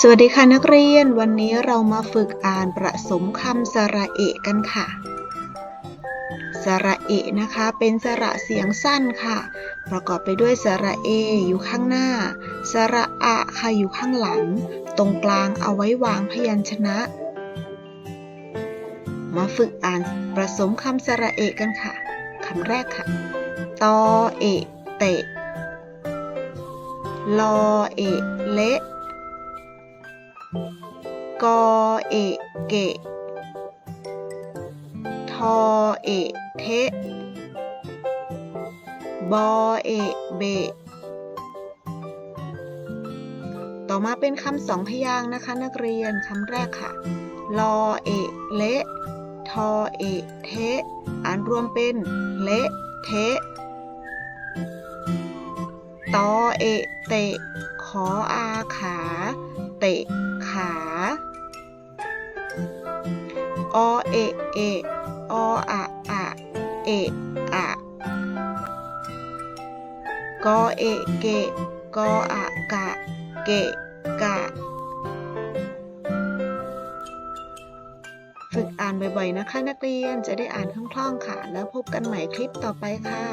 สวัสดีค่ะนักเรียน วันนี้เรามาฝึกอ่านประสมคำสระเอะกันค่ะ สระเอะนะคะเป็นสระเสียงสั้นค่ะ ประกอบไปด้วยสระเออยู่ข้างหน้า สระอะค่ะอยู่ข้างหลัง ตรงกลางเอาไว้วางพยัญชนะ มาฝึกอ่านประสมคำสระเอะกันค่ะคำแรกค่ะ ตอเอะเตะ ลอเอะเละ กอเอะเกะ ทอเอะเทะ บอเอะเบะ ต่อมาเป็นคำสองพยางค์นะคะนักเรียนคำแรกค่ะ ลอเอะเละ ทอเอะเทะ อ่านรวมเป็นเละเทะ ตอเอะเตะ ขออาขา เตะขา อเอะเอะออะอะเอะอะกอเอะเกะกออะกะ เกะกะ ฝึกอ่านบ่อยๆนะคะนักเรียนจะได้อ่านคล่องๆค่ะ แล้วพบกันใหม่คลิปต่อไปค่ะ